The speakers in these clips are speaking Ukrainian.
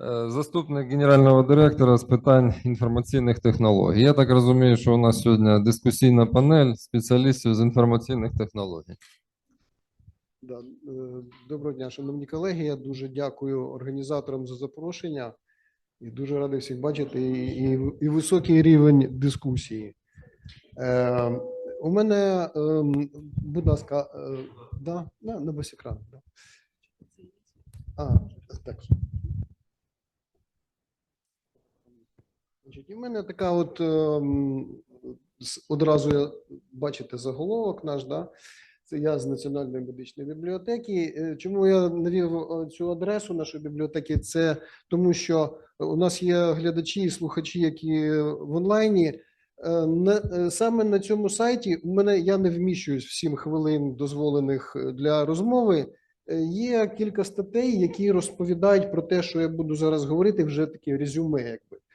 Е, Заступник генерального директора з питань інформаційних технологій. Я так розумію, що у нас сьогодні дискусійна панель спеціалістів з інформаційних технологій. Е, Доброго дня, шановні колеги. Я дуже дякую організаторам за запрошення і дуже радий всіх бачити і, і, і високий рівень дискусії. Е, у мене, ем, будь ласка, е, да, на, на весь екран. Да. А, так. Значить, і мене така от ем, одразу бачите заголовок наш, да? Це я з Національної медичної бібліотеки. Е, Чому я навів е, цю адресу нашої бібліотеки? Це тому, що у нас є глядачі і слухачі, які в онлайні. Е, саме на цьому сайті у мене я не вміщуюсь в 7 хвилин, дозволених для розмови. Є кілька статей, які розповідають про те, що я буду зараз говорити, вже таке резюме. Якби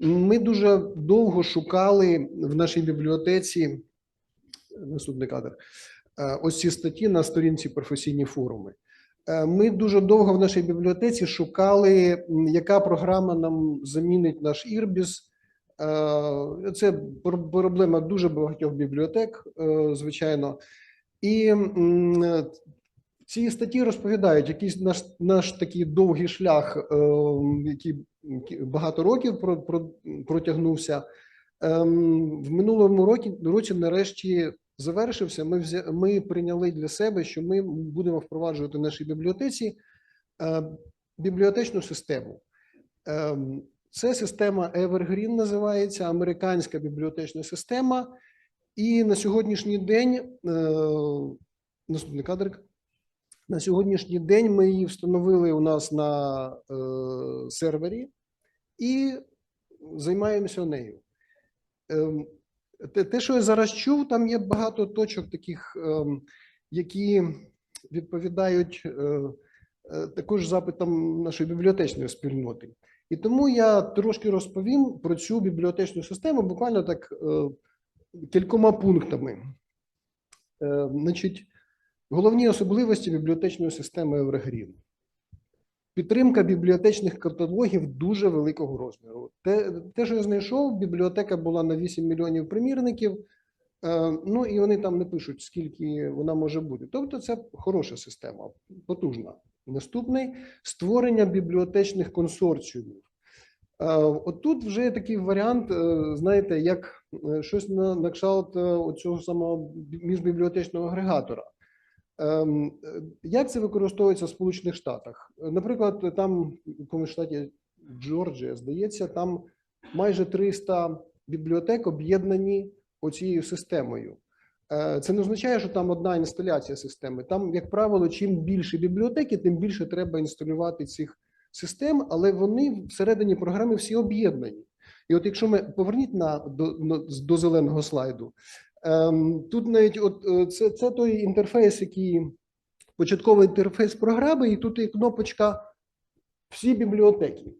ми дуже довго шукали в нашій бібліотеці наступний кадр. е, Ось ці статті на сторінці професійні форуми. Е, Ми дуже довго в нашій бібліотеці шукали, яка програма нам замінить наш Ірбіс. Е, Це проблема дуже багатьох бібліотек, звичайно. І ці статті розповідають якийсь наш, наш такий довгий шлях, е, який багато років про, про, протягнувся. Ем, В минулому році, році нарешті завершився. Ми взя, ми прийняли для себе, що ми будемо впроваджувати в нашій бібліотеці е, бібліотечну систему. Ем, Це система Evergreen називається американська бібліотечна система. І на сьогоднішній день е, наступний кадрик. На сьогоднішній день ми її встановили у нас на е, сервері і займаємося нею. Ем, те, що я зараз чув, там є багато точок таких, ем, які відповідають е, е, також запитам нашої бібліотечної спільноти. І тому я трошки розповім про цю бібліотечну систему, буквально так е, кількома пунктами. Е, значить, головні особливості бібліотечної системи Evergreen. Підтримка бібліотечних каталогів дуже великого розміру. Те, те, що я знайшов, бібліотека була на 8 мільйонів примірників. Е, ну і вони там не пишуть, скільки вона може бути. Тобто, це хороша система, потужна. Наступний створення бібліотечних консорціумів. Е, Отут вже є такий варіант, е, знаєте, як щось на, на кшталт оцього самого міжбібліотечного агрегатора. Ем, е, Як це використовується в Сполучених Штатах? Наприклад, там в якомусь штаті Джорджія, здається, там майже 300 бібліотек об'єднані оцією системою. Е, Це не означає, що там одна інсталяція системи. Там, як правило, чим більше бібліотеки, тим більше треба інсталювати цих систем, але вони всередині програми всі об'єднані. І от якщо ми поверніть на до, до зеленого слайду, Тут навіть от е, це, це той інтерфейс, який початковий інтерфейс програми, і тут є кнопочка Всі бібліотеки.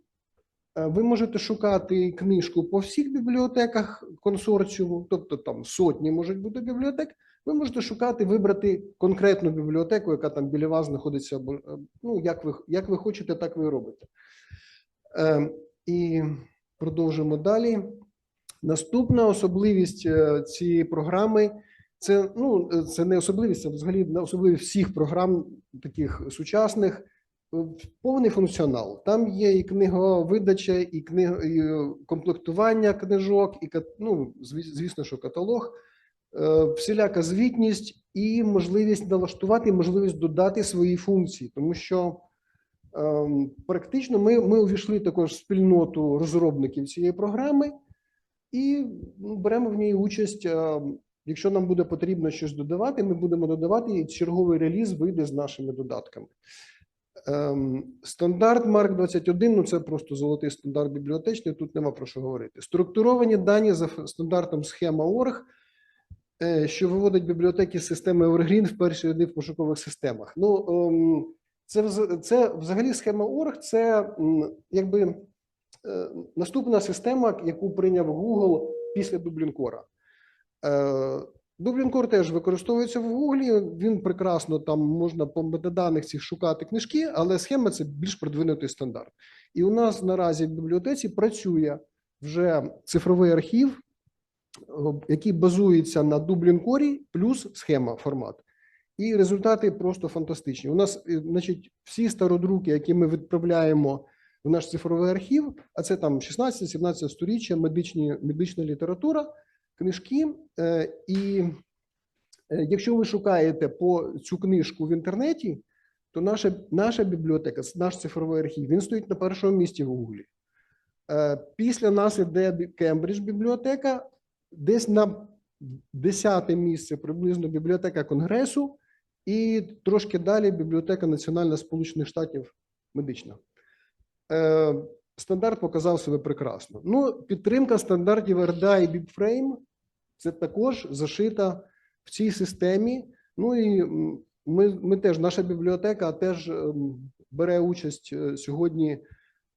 Е, Ви можете шукати книжку по всіх бібліотеках консорціуму, тобто там сотні можуть бути бібліотек. Ви можете шукати, вибрати конкретну бібліотеку, яка там біля вас знаходиться. або, е, Ну, як ви, як ви хочете, так ви робите. Ем, І продовжимо далі. Наступна особливість е, цієї програми це ну е, це не особливість, це взагалі не особливість всіх програм, таких сучасних. е, Повний функціонал. Там є і книговидача, і книг, і комплектування книжок, і ну, звісно, що каталог, всіляка звітність і можливість налаштувати, можливість додати свої функції, тому що ем, практично ми, ми увійшли також в спільноту розробників цієї програми і ну, беремо в ній участь. е, Якщо нам буде потрібно щось додавати, ми будемо додавати, і черговий реліз вийде з нашими додатками. Ем, Стандарт Марк 21 ну це просто золотий стандарт бібліотечний, тут нема про що говорити. Структуровані дані за стандартом схема Орг, е, що виводить бібліотеки з системи Evergreen в перші ряди в пошукових системах. Ну, ем, це, це взагалі схема Орг, це м, якби наступна система, яку прийняв Google після Дублінкора. Е, Core теж використовується в Google. Він прекрасно там можна по метаданих цих шукати книжки, але схема це більш продвинутий стандарт. І у нас наразі в бібліотеці працює вже цифровий архів, який базується на Core плюс схема формат. І результати просто фантастичні. У нас, е, значить, всі стародруки, які ми відправляємо в наш цифровий архів, а це там 16-17 сторіччя, медичні, медична література, книжки. Е, і е, якщо ви шукаєте по цю книжку в інтернеті, то наша, наша бібліотека, наш цифровий архів, він стоїть на першому місці в Гуглі. Е, Після нас іде Кембридж бібліотека, десь на 10 місце приблизно бібліотека Конгресу, і трошки далі бібліотека Національна Сполучених Штатів медична. Е, Стандарт показав себе прекрасно. Ну, підтримка стандартів RDA і BibFrame – це також зашита в цій системі. Ну і ми, ми теж, наша бібліотека теж ем, бере участь е, сьогодні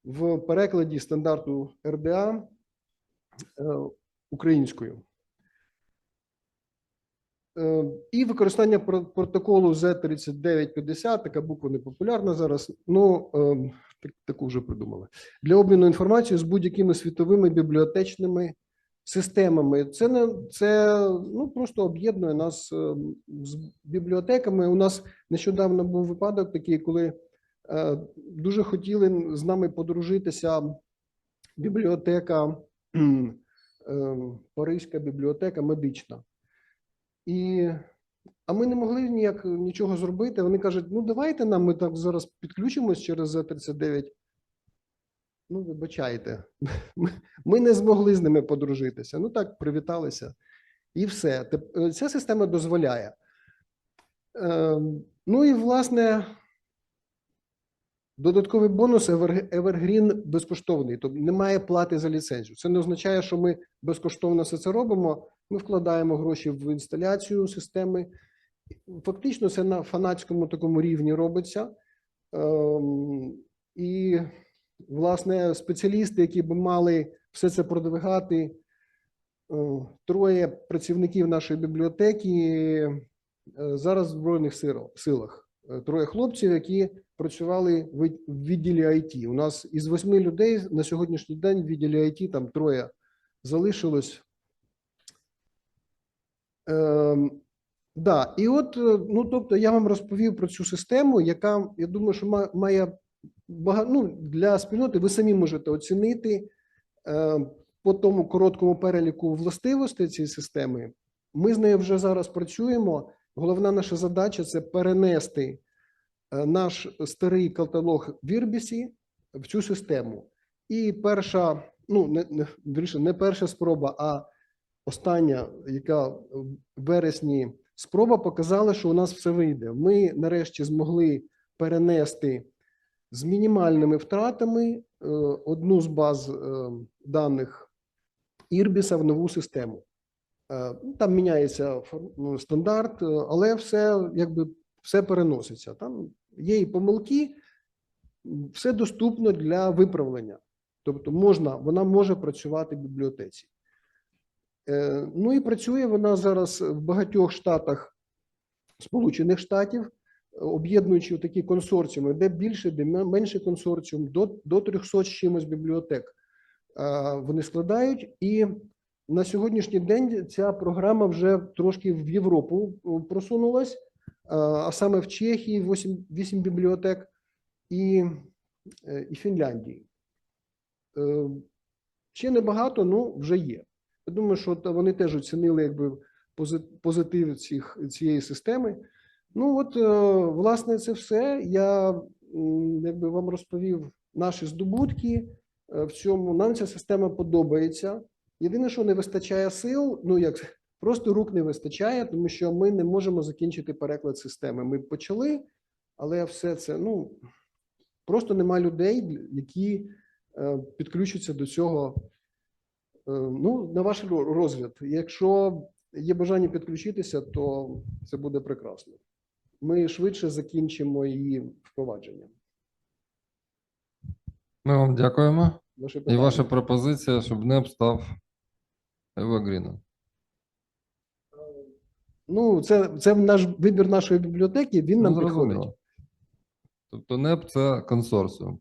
в перекладі стандарту RDA е, українською. І використання про- протоколу Z3950, така буква не популярна зараз. Ну ем, так- таку вже придумали для обміну інформацією з будь-якими світовими бібліотечними системами. Це не це ну просто об'єднує нас ем, з бібліотеками. У нас нещодавно був випадок такий, коли е, дуже хотіли з нами подружитися бібліотека, ем, Паризька бібліотека медична. І, а ми не могли ніяк нічого зробити. Вони кажуть: ну давайте нам ми так зараз підключимось через Z39. Ну, вибачайте, ми, не змогли з ними подружитися. Ну так, привіталися. І все. Е, Ця система дозволяє. Ем, Ну і власне. Додатковий бонус Ever- Evergreen безкоштовний, тобто немає плати за ліцензію. Це не означає, що ми безкоштовно все це робимо. Ми вкладаємо гроші в інсталяцію системи. Фактично, це на фанатському такому рівні робиться. Ем, І, власне, спеціалісти, які б мали все це продвигати, е, троє працівників нашої бібліотеки е, зараз в Збройних силах. Е, Троє хлопців, які працювали в відділі IT. У нас із восьми людей на сьогоднішній день в відділі IT там троє залишилось. Да, і от, е, ну тобто, я вам розповів про цю систему, яка, я думаю, що має багато ну, для спільноти. Ви самі можете оцінити е, по тому короткому переліку властивостей цієї системи. Ми з нею вже зараз працюємо. Головна наша задача це перенести е, наш старий каталог в Ірбісі в цю систему. І перша, ну не, не не перша спроба, а остання, яка в вересні спроба показала, що у нас все вийде. Ми нарешті змогли перенести з мінімальними втратами е, одну з баз е, даних Ірбіса в нову систему. Е, Там міняється ну, стандарт, але все якби все переноситься. Там є і помилки, все доступно для виправлення. Тобто можна, вона може працювати в бібліотеці. Е, Ну і працює вона зараз в багатьох штатах Сполучених Штатів, об'єднуючи такі консорціуми, де більше, де менше консорціум, до, до 300 з чимось бібліотек вони складають. І на сьогоднішній день ця програма вже трошки в Європу е, просунулась, а саме в Чехії 8, 8 бібліотек і, е, і Фінляндії. Ще небагато, ну вже є. Я думаю, що вони теж оцінили якби позитив цих, цієї системи. Ну, от, е, власне, це все. Я якби вам розповів наші здобутки е, в цьому. Нам ця система подобається. Єдине, що не вистачає сил, ну як просто рук не вистачає, тому що ми не можемо закінчити переклад системи. Ми почали, але все це ну просто нема людей, які е, підключаться до цього. Е, Ну, на ваш розгляд. Якщо є бажання підключитися, то це буде прекрасно. Ми швидше закінчимо її впровадження. Ми вам дякуємо. Ваше І ваша пропозиція, щоб НЕП став Evergreen. Ну, це, це наш вибір нашої бібліотеки, він нам Ну, підходить. Тобто НЕП це консорціум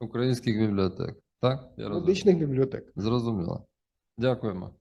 українських бібліотек. Так? Я розумію. Медичних бібліотек. Зрозуміло. Дякуємо.